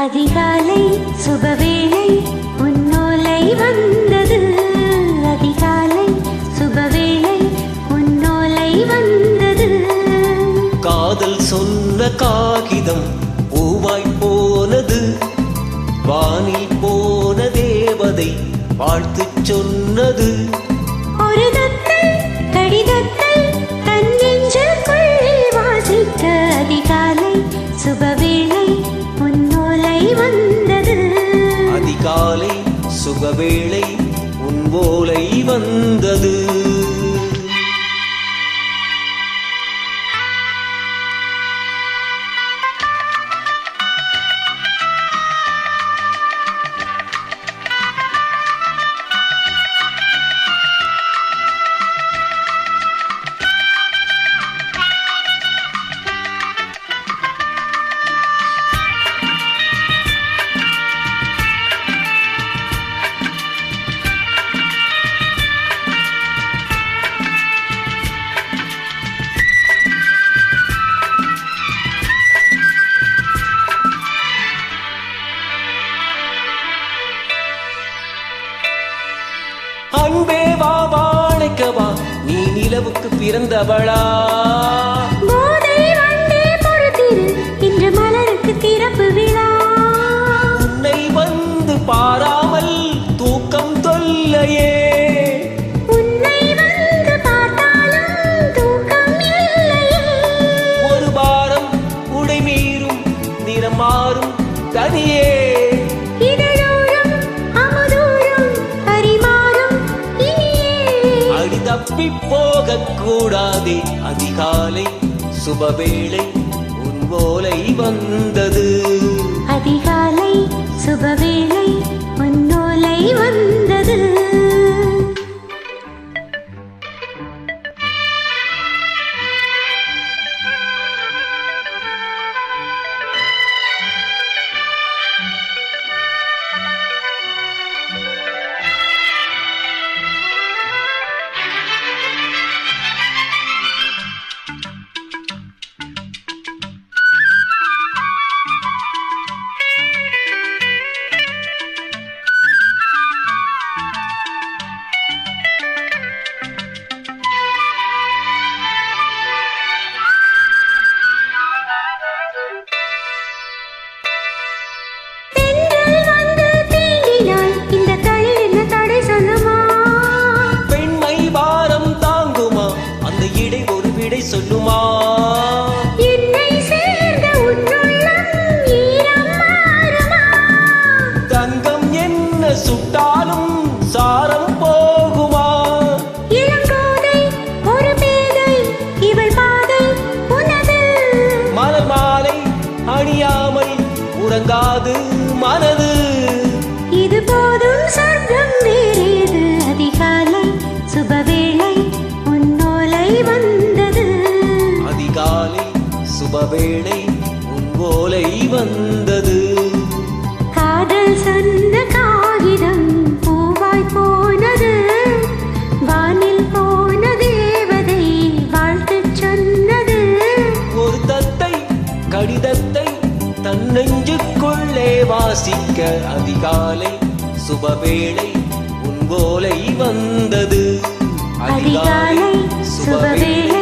அதிகாலை சுபவேளை உன்னோலை வந்தது. அதிகாலை சுபவேளை உன்னோலை வந்தது. காதல் சொன்ன காகிதம் பூவாய் போனது. வானில் போன தேவதை வாழ்த்து சொன்னது. வேளை உன் ஓலை வந்தது. அன்பே வா வாழைக்கவா நீ நிலவுக்கு பிறந்தவளா. இன்று மலருக்கு திறப்பு விழா. உன்னை வந்து பாராமல் தூக்கம் தொல்லையே. உன்னை வந்து பார்த்தாலும் தூக்கம் இல்லையே. ஒரு பாரம் உடை மீறும் நிறம் மாறும் தனியே. தப்பி போக கூடாதே அதிகாலை சுபவேளை உன் ஓலை வந்தது. அதிகாலை சுபவேளை சுட்டாலும் சாரம் போகுமா? இளங்கோதை ஒரு பேதை இவள் பாதை உனது. மலர் மாலை அணியாமல் உறங்காது மனது. இது போதும் சொர்க்கம் வேறேது. அதிகாலை சுபவேளை உன்னோலை வந்தது. அதிகாலை சுபவேளை உன் போலை வந்தது. காதல் சொன்ன வாசிக்க அதிகாலை சுபவேளை உன் போலை வந்தது. அதிகாலை சுபவேளை